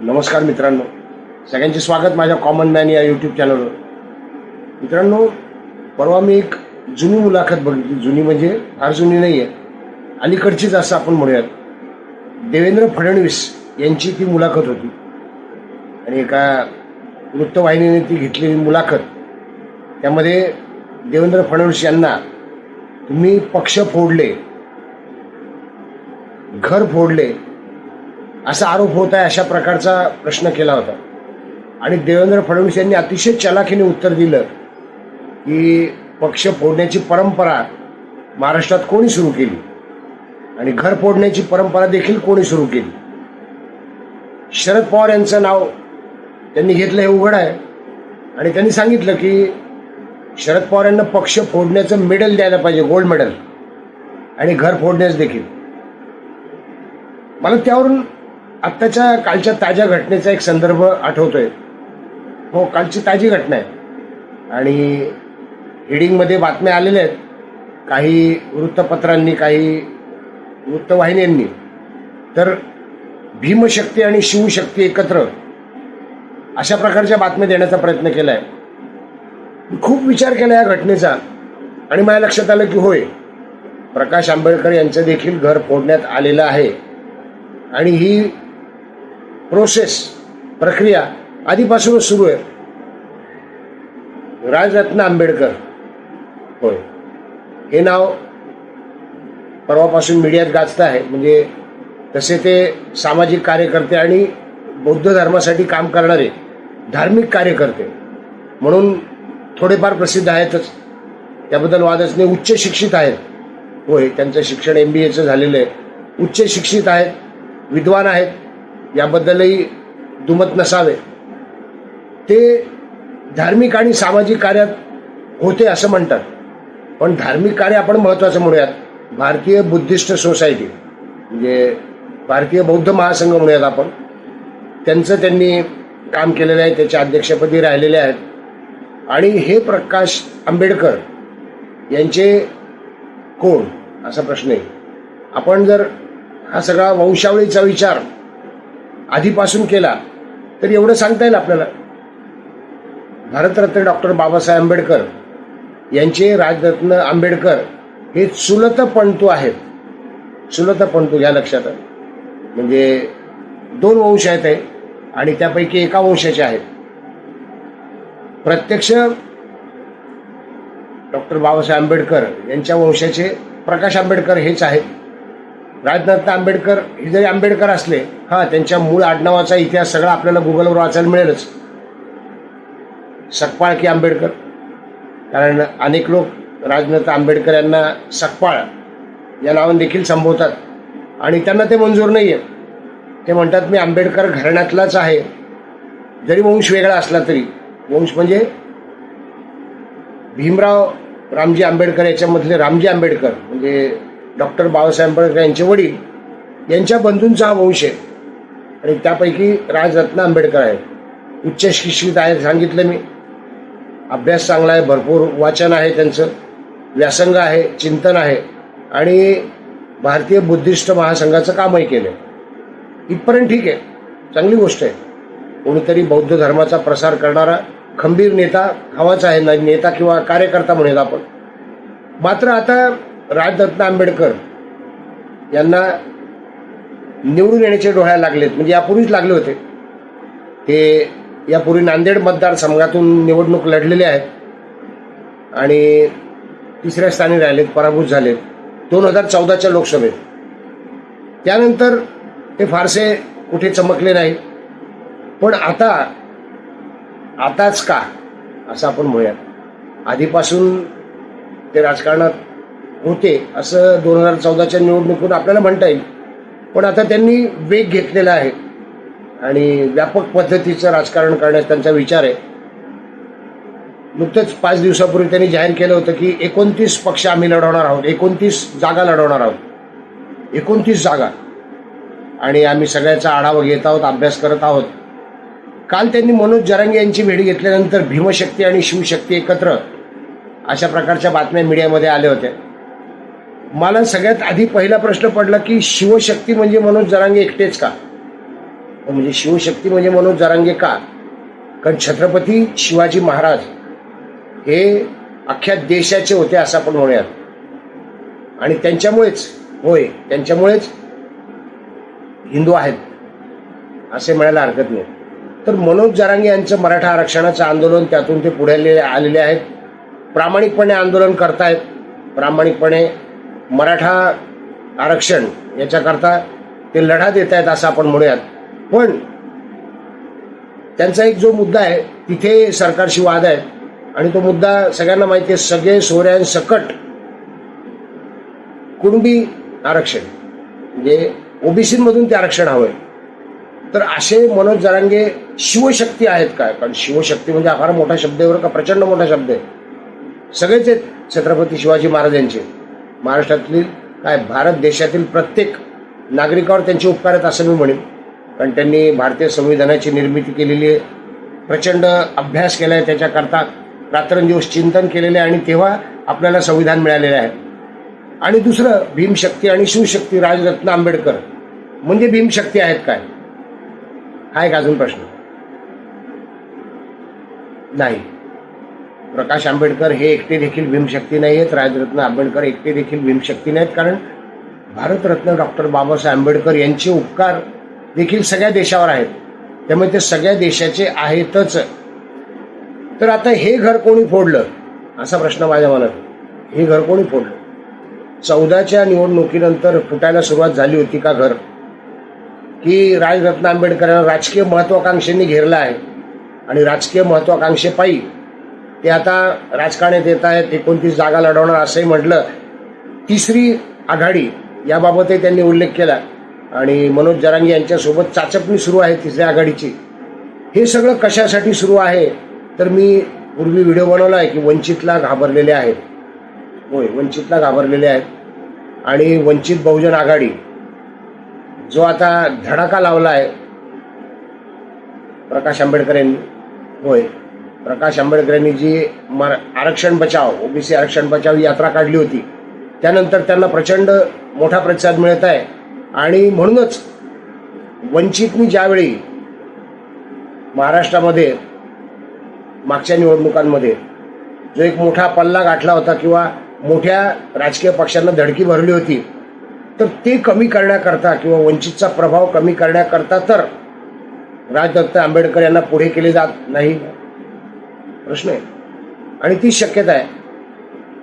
नमस्कार मित्रांनो. सगळ्यांचे स्वागत माझ्या कॉमन मॅन या यूट्यूब चॅनलवर मित्रांनो परवा मी एक जुनी मुलाखत बघितली. जुनी म्हणजे फार जुनी नाही आहे अलीकडचीच असं आपण म्हणूयात. देवेंद्र फडणवीस यांची ती मुलाखत होती. आणि एका वृत्तवाहिनीने ती घेतलेली मुलाखत. त्यामध्ये देवेंद्र फडणवीस यांना तुम्ही पक्ष फोडले घर फोडले असा आरोप होत आहे अशा प्रकारचा प्रश्न केला होता. आणि देवेंद्र फडणवीस यांनी अतिशय चलाखीने उत्तर दिलं की पक्ष फोडण्याची परंपरा महाराष्ट्रात कोणी सुरू केली? आणि घर फोडण्याची परंपरा देखील कोणी सुरू केली? शरद पवार यांचं नाव त्यांनी घेतलं हे उघड आहे. आणि त्यांनी सांगितलं की शरद पवार यांना पक्ष फोडण्याचं मेडल द्यायला पाहिजे गोल्ड मेडल आणि घर फोडण्यास देखील. मला त्यावरून आत्ताच्या कालच्या ताज्या घटनेचा एक संदर्भ आठवतोय. हो कालची ताजी घटना आहे. आणि हेडिंगमध्ये बातम्या आलेल्या आहेत. काही वृत्तपत्रांनी काही वृत्तवाहिन्यांनी. तर भीमशक्ती आणि शिवशक्ती एकत्र अशा प्रकारच्या बातम्या देण्याचा प्रयत्न केला आहे मी खूप विचार केला या घटनेचा. आणि माझ्या लक्षात आलं की होय प्रकाश आंबेडकर यांचं देखील घर फोडण्यात आलेलं आहे. आणि ही प्रोसेस प्रक्रिया आधीपासूनच सुरू आहे. राजरत्न आंबेडकर. होय. हे नाव परवापासून मीडियात गाजतं आहे. म्हणजे तसे ते सामाजिक कार्यकर्ते आणि बौद्ध धर्मासाठी काम करणारे धार्मिक कार्यकर्ते. म्हणून थोडेफार प्रसिद्ध आहेतच. त्याबद्दल वादच नाही उच्च शिक्षित आहेत. होय त्यांचं शिक्षण एम बी एचं झालेलं आहे. उच्च शिक्षित आहेत विद्वान आहेत. याबद्दलही दुमत नसावे. ते धार्मिक आणि सामाजिक कार्यात होते असं म्हणतात. पण धार्मिक कार्य आपण महत्त्वाचं म्हणूयात. भारतीय बुद्धिस्ट सोसायटी म्हणजे भारतीय बौद्ध महासंघ म्हणूयात आपण त्यांचं त्यांनी काम केलेलं आहे त्याच्या अध्यक्षपदी राहिलेले आहेत. आणि हे प्रकाश आंबेडकर यांचे कोण? असा प्रश्न आहे. आपण जर हा सगळा वंशावळीचा विचार आधीपासून केला तर एवढं सांगता येईल आपल्याला. भारतरत्न डॉक्टर बाबासाहेब आंबेडकर यांचे राजरत्न आंबेडकर हे चुलत पणतू आहेत. चुलत पणतू घ्या लक्षात म्हणजे दोन वंश आहेत आणि त्यापैकी एका वंशाचे आहेत. प्रत्यक्ष डॉक्टर बाबासाहेब आंबेडकर यांच्या वंशाचे प्रकाश आंबेडकर हेच आहेत. राजनाथ आंबेडकर हे जरी आंबेडकर असले हां त्यांच्या मूळ आडनावाचा इतिहास सगळा आपल्याला गुगलवर वाचायला मिळेलच. सकपाळ की आंबेडकर. कारण अनेक लोक राजनाथ आंबेडकर यांना सकपाळ या नावाने देखील संबोधतात. आणि त्यांना ते मंजूर नाही आहे ते म्हणतात मी आंबेडकर घराण्यातलाच आहे. जरी वंश वेगळा असला तरी. वंश म्हणजे भीमराव रामजी आंबेडकर याच्यामधले रामजी आंबेडकर म्हणजे डॉक्टर बाबासाहेब आंबेडकर यांचे वडील यांच्या बंधूंचा हा वंश आहे. आणि त्यापैकी राजरत्न आंबेडकर आहेत. उच्च शिक्षित आहे सांगितलं मी. अभ्यास चांगला आहे भरपूर वाचन आहे त्यांचं. व्यासंग आहे चिंतन आहे. आणि भारतीय बुद्धिस्ट महासंघाचं कामही केलं इथपर्यंत ठीक आहे. चांगली गोष्ट आहे. कोणीतरी बौद्ध धर्माचा प्रसार करणारा खंबीर नेता हवाच आहे. नेता किंवा कार्यकर्ता म्हणूयात आपण. मात्र आता राजरत्न आंबेडकर यांना निवडून येण्याचे डोळ्या लागलेत. म्हणजे यापूर्वीच लागले होते. ते यापूर्वी नांदेड मतदारसंघातून निवडणूक लढलेले आहेत. आणि तिसऱ्या स्थानी राहिलेत पराभूत झालेत. दोन हजार चौदाच्या लोकसभेत. त्यानंतर ते फारसे कुठे चमकले नाही पण आता आताच का? असं आपण म्हणूयात. आधीपासून ते राजकारणात होते असं दोन हजार चौदाच्या निवडणुकीतून आपल्याला म्हणता येईल. पण आता त्यांनी वेग घेतलेला आहे. आणि व्यापक पद्धतीचं राजकारण करण्याचा त्यांचा विचार आहे. नुकतंच पाच दिवसापूर्वी त्यांनी जाहीर केलं होतं की एकोणतीस पक्ष आम्ही लढवणार आहोत. एकोणतीस जागा लढवणार आहोत. एकोणतीस जागा. आणि आम्ही सगळ्याचा आढावा घेत आहोत अभ्यास करत आहोत. काल त्यांनी मनोज जरांगे यांची भेट घेतल्यानंतर भीमशक्ती आणि शिवशक्ती एकत्र अशा प्रकारच्या बातम्या मीडियामध्ये आल्या होत्या. मला सगळ्यात आधी पहिला प्रश्न पडला की शिवशक्ती म्हणजे मनोज जरांगे एकटेच का? म्हणजे शिवशक्ती म्हणजे मनोज जरांगे का? कारण छत्रपती शिवाजी महाराज हे अख्ख्या देशाचे होते असं आपण म्हणूयात. आणि त्यांच्यामुळेच होय त्यांच्यामुळेच हिंदू आहेत असे म्हणायला हरकत नाही. तर मनोज जरांगे यांचं मराठा आरक्षणाचं आंदोलन त्यातून ते पुढे आलेले आहेत. प्रामाणिकपणे आंदोलन करतायत. प्रामाणिकपणे मराठा आरक्षण याच्याकरता ते लढा देत आहेत असं आपण म्हणूयात. पण त्यांचा एक जो मुद्दा आहे तिथे सरकारशी वाद आहे आणि तो मुद्दा सगळ्यांना माहिती आहे सगळे सोऱ्यांसकट कुणबी आरक्षण म्हणजे ओबीसीमधून ते आरक्षण हवंय. तर असे मनोज जरांगे शिवशक्ती आहेत काय कारण शिवशक्ती म्हणजे फार मोठा शब्द आहे बरं का प्रचंड मोठा शब्द आहे. सगळेच आहेत छत्रपती शिवाजी महाराजांचे. महाराष्ट्रातील काय भारत देशातील प्रत्येक नागरिकावर त्यांचे उपकार आहेत असं मी म्हणेन. कारण त्यांनी भारतीय संविधानाची निर्मिती केलेली आहे. प्रचंड अभ्यास केला आहे त्याच्याकरता रात्रंदिवस चिंतन केलेले आहे आणि तेव्हा आपल्याला संविधान मिळालेलं आहे. आणि दुसरं भीमशक्ती आणि शिवशक्ती राजरत्न आंबेडकर. म्हणजे भीमशक्ती आहेत काय? हा एक अजून प्रश्न. नाही. प्रकाश आंबेडकर हे एकटे देखील भीमशक्ती नाही आहेत राजरत्न आंबेडकर एकटे देखील भीमशक्ती नाहीत. कारण भारतरत्न डॉक्टर बाबासाहेब आंबेडकर यांचे उपकार देखील सगळ्या देशावर आहेत. त्यामुळे ते सगळ्या देशाचे आहेतच. तर आता हे घर कोणी फोडलं? असा प्रश्न माझ्या मनात. हे घर कोणी फोडलं? चौदाच्या निवडणुकीनंतर फुटायला सुरुवात झाली होती का घर? की राजरत्न आंबेडकर यांना राजकीय महत्वाकांक्षेने घेरलं आहे. आणि राजकीय महत्वाकांक्षेपायी ते आता राजकारणात येत आहेत एकोणतीस जागा लढवणार असंही म्हटलं. तिसरी आघाडी याबाबतही त्यांनी उल्लेख केला. आणि मनोज जरांगी यांच्यासोबत चाचपणी सुरू आहे तिसऱ्या आघाडीची. हे सगळं कशासाठी सुरू आहे? तर मी पूर्वी व्हिडिओ बनवला आहे की वंचितला घाबरलेले आहेत. होय वंचितला घाबरलेले आहेत. आणि वंचित बहुजन आघाडी जो आता धडाका लावला आहे प्रकाश आंबेडकर यांनी. होय. प्रकाश आंबेडकर यांनी जी मर आरक्षण बचाव ओबीसी आरक्षण बचाव यात्रा काढली होती त्यानंतर त्यांना प्रचंड मोठा प्रतिसाद मिळत आहे. आणि म्हणूनच वंचितनी ज्यावेळी महाराष्ट्रामध्ये मागच्या निवडणुकांमध्ये जो एक मोठा पल्ला गाठला होता किंवा मोठ्या राजकीय पक्षांना धडकी भरली होती तर ते कमी करण्याकरता किंवा वंचितचा प्रभाव कमी करण्याकरता तर राजदत्त आंबेडकर यांना पुढे केले जात नाही. प्रश्न आहे. आणि ती शक्यता आहे.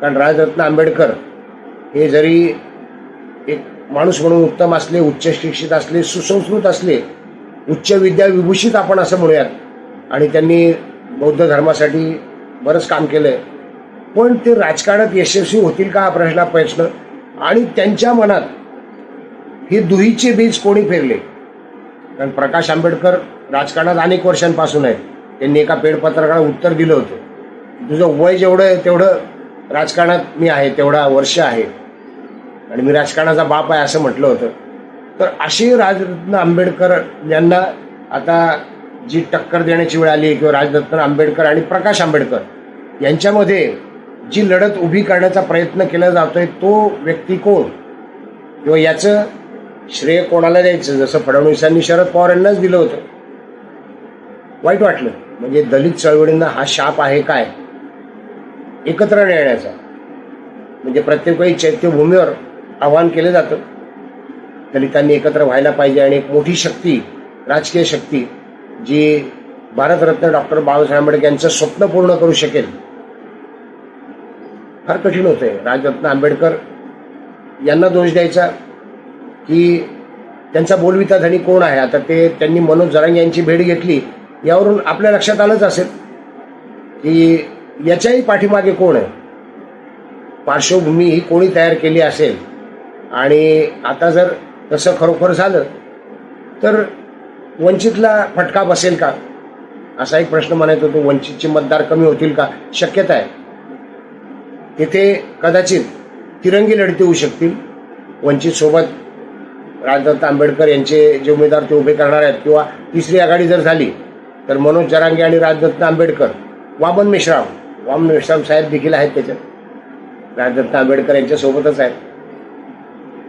कारण राजरत्न आंबेडकर हे जरी एक माणूस म्हणून उत्तम असले उच्च शिक्षित असले सुसंस्कृत असले उच्च विद्या विभूषित आपण असं म्हणूयात. आणि त्यांनी बौद्ध धर्मासाठी बरंच काम केलं आहे पण ते राजकारणात यशस्वी होतील का हा प्रश्न प्रश्न? आणि त्यांच्या मनात हे दुहीचे बीज कोणी फेरले कारण प्रकाश आंबेडकर राजकारणात अनेक वर्षांपासून आहेत. त्यांनी एका पेडपत्रकाला उत्तर दिलं होतं. तुझं वय जेवढं आहे तेवढं राजकारणात मी आहे तेवढा वर्ष आहे. आणि मी राजकारणाचा बाप आहे असं म्हटलं होतं. तर अशी राजरत्न आंबेडकर यांना आता जी टक्कर देण्याची वेळ आली किंवा राजरत्न आंबेडकर आणि प्रकाश आंबेडकर यांच्यामध्ये जी लढत उभी करण्याचा प्रयत्न केला जातो आहे तो व्यक्ती कोण? किंवा याचं श्रेय कोणाला द्यायचं? जसं फडणवीसांनी शरद पवार यांनाच दिलं होतं. वाईट वाटलं. म्हणजे दलित चळवळींना हा शाप आहे काय? एकत्र येण्याचा म्हणजे प्रत्येक वेळी चैत्यभूमीवर आवाहन केलं जातं. दलितांनी एकत्र व्हायला पाहिजे आणि एक मोठी शक्ती राजकीय शक्ती जी भारतरत्न डॉक्टर बाबासाहेब आंबेडकर यांचं स्वप्न पूर्ण करू शकेल. फार कठीण होतंय. राजरत्न आंबेडकर यांना दोष द्यायचा की त्यांचा बोलविता धनी कोण आहे? आता ते त्यांनी मनोज जरांग यांची भेट घेतली. यावरून आपल्या लक्षात आलंच असेल की याच्याही पाठीमागे कोण आहे? पार्श्वभूमी ही कोणी तयार केली असेल? आणि आता जर तसं खरोखर झालं तर वंचितला फटका बसेल का? असा एक प्रश्न म्हणायचा तो वंचितचे मतदार कमी होतील का? शक्यता आहे. तिथे कदाचित तिरंगी लढती होऊ शकतील. वंचित सोबत राजदत्त आंबेडकर यांचे जे उमेदवार ते उभे करणार आहेत किंवा तिसरी आघाडी जर झाली तर मनोज जरांगे आणि राजदत्त आंबेडकर वामन मेश्राम वामन मेश्राम साहेब देखील आहेत त्याच्यात. राजदत्त आंबेडकर यांच्यासोबतच आहेत.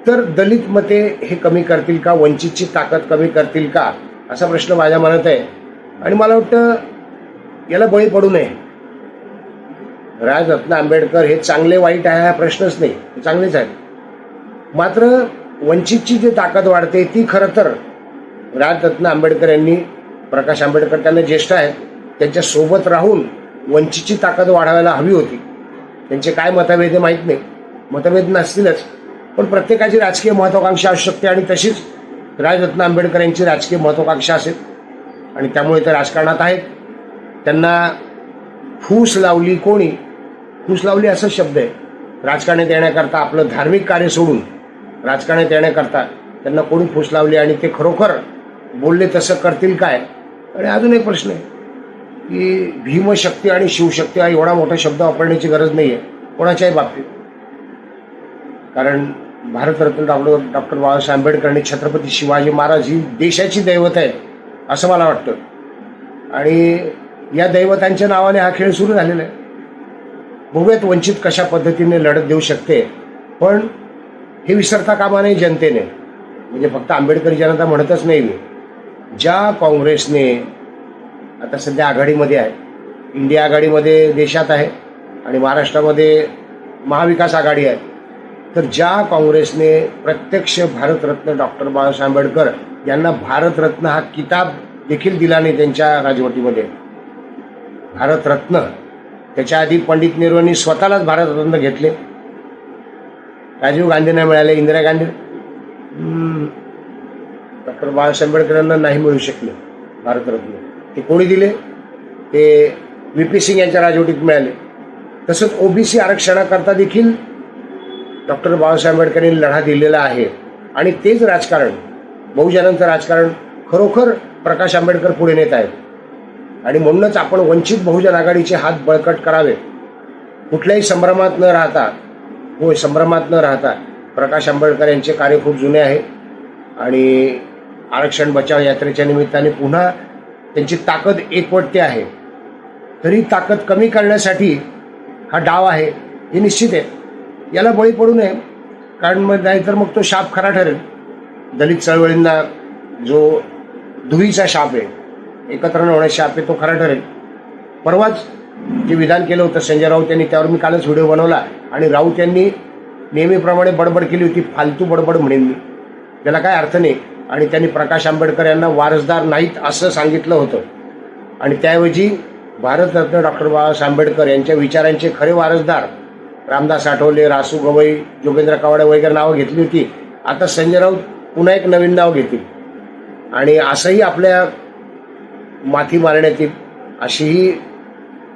तर दलित मते हे कमी करतील का? वंचितची ताकद कमी करतील का? असा प्रश्न माझ्या मनात आहे. आणि मला वाटतं याला बळी पडू नये. राजरत्न आंबेडकर हे चांगले वाईट आहे हा प्रश्नच नाही. ते चांगलेच आहेत. मात्र वंचितची जी ताकद वाढते ती खरं तर राजरत्न आंबेडकर यांनी प्रकाश आंबेडकर त्यांना ज्येष्ठ आहेत त्यांच्यासोबत राहून वंचितची ताकद वाढवायला हवी होती. त्यांचे काय मतभेद हे माहीत नाही. मतभेद नसतीलच पण प्रत्येकाची राजकीय महत्वाकांक्षा असू शकते आणि तशीच राजरत्न आंबेडकर यांची राजकीय महत्वाकांक्षा असेल. आणि त्यामुळे ते राजकारणात आहेत. त्यांना फूस लावली कोणी? फूस लावली असा शब्द आहे. राजकारणात येण्याकरता आपलं धार्मिक कार्य सोडून राजकारणात येण्याकरता त्यांना कोणी फूस लावली आणि ते खरोखर बोलले तसं करतील काय? आणि अजून एक प्रश्न आहे की भीमशक्ती आणि शिवशक्ती हा एवढा मोठा शब्द वापरण्याची गरज नाही आहे कोणाच्याही बाबतीत. कारण भारतरत्न डॉक्टर डॉक्टर बाबासाहेब आंबेडकर आणि छत्रपती शिवाजी महाराज ही देशाची दैवत आहे असं मला वाटतं. आणि या दैवतांच्या नावाने हा खेळ सुरू झालेला आहे. भव्यत वंचित कशा पद्धतीने लढत देऊ शकते पण हे विसरता कामा नाही जनतेने. म्हणजे फक्त आंबेडकरी जनता म्हणतच नाही मी. ज्या काँग्रेसने आता सध्या आघाडीमध्ये आहे इंडिया आघाडीमध्ये देशात आहे आणि महाराष्ट्रामध्ये महाविकास आघाडी आहे तर ज्या काँग्रेसने प्रत्यक्ष भारतरत्न डॉक्टर बाबासाहेब आंबेडकर यांना भारतरत्न हा किताब देखील दिला नाही त्यांच्या राजवटीमध्ये. भारतरत्न त्याच्या आधी पंडित नेहरूंनी स्वतःलाच भारतरत्न घेतले. राजीव गांधींना मिळाले इंदिरा गांधी. डॉक्टर बाबासाहेब आंबेडकरांना नाही मिळू शकले भारतरत्न. ते कोणी दिले? ते व्ही पी सिंग यांच्या राजवटीत मिळाले. तसंच ओबीसी आरक्षणाकरता देखील डॉक्टर बाबासाहेब आंबेडकरांनी लढा दिलेला आहे. आणि तेच राजकारण बहुजनांचं राजकारण खरोखर प्रकाश आंबेडकर पुढे नेत आहेत. आणि म्हणूनच आपण वंचित बहुजन आघाडीचे हात बळकट करावे कुठल्याही संभ्रमात न राहता होय संभ्रमात न राहता प्रकाश आंबेडकर यांचे कार्य खूप जुने आहे. आणि आरक्षण बचाव यात्रेच्या निमित्ताने पुन्हा त्यांची ताकद एकवटते आहे. तरी ताकद कमी करण्यासाठी हा डाव आहे हे निश्चित आहे. याला बळी पडू नये कारण मग नाहीतर मग तो शाप खरा ठरेल. दलित चळवळींना जो धुईचा शाप आहे एकत्र न होण्याचा शाप आहे तो खरा ठरेल. परवाच जे विधान केलं होतं संजय राऊत यांनी त्यावर मी कालच व्हिडिओ बनवला आणि राऊत यांनी नेहमीप्रमाणे बडबड केली होती फालतू बडबड म्हणेन मी. त्याला काय अर्थ नाही. आणि त्यांनी प्रकाश आंबेडकर यांना वारसदार नाहीत असं सांगितलं होतं. आणि त्याऐवजी भारतरत्न डॉक्टर बाबासाहेब आंबेडकर यांच्या विचारांचे खरे वारसदार रामदास आठवले रासू गवई जोगेंद्र कावडे वगैरे नावं घेतली होती. आता संजय राऊत पुन्हा एक नवीन नाव घेतील. आणि असंही आपल्या माथी मारण्यात येईल अशीही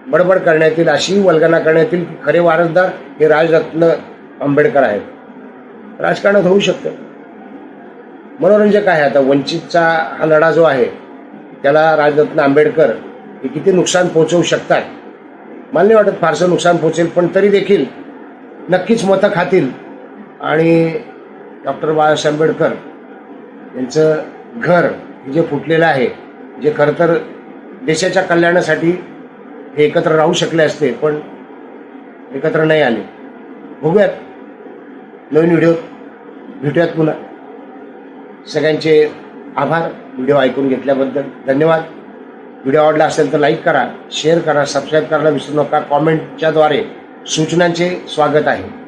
बडबड करण्यात येईल अशीही वल्गना करण्यात येईल की खरे वारसदार हे राजरत्न आंबेडकर आहेत. राजकारणात होऊ शकतं. मनोरंजक आहे. आता वंचितचा हा लढा जो आहे त्याला राजरत्न आंबेडकर हे किती नुकसान पोहोचवू शकतात? मला नाही वाटत फारसं नुकसान पोहोचेल पण तरी देखील नक्कीच मतं खातील. आणि डॉक्टर बाबासाहेब आंबेडकर यांचं घर हे जे फुटलेलं आहे जे खरं तर देशाच्या कल्याणासाठी हे एकत्र राहू शकले असते पण एकत्र नाही आले. बघूयात. नवीन व्हिडिओ भेटूयात पुन्हा. सगळ्यांचे आभार. व्हिडिओ ऐकून घेतल्याबद्दल धन्यवाद. व्हिडिओ आवडला असेल तर लाईक करा शेअर करा सबस्क्राईब करायला विसरू नका. कॉमेंटच्याद्वारे सूचनांचे स्वागत आहे.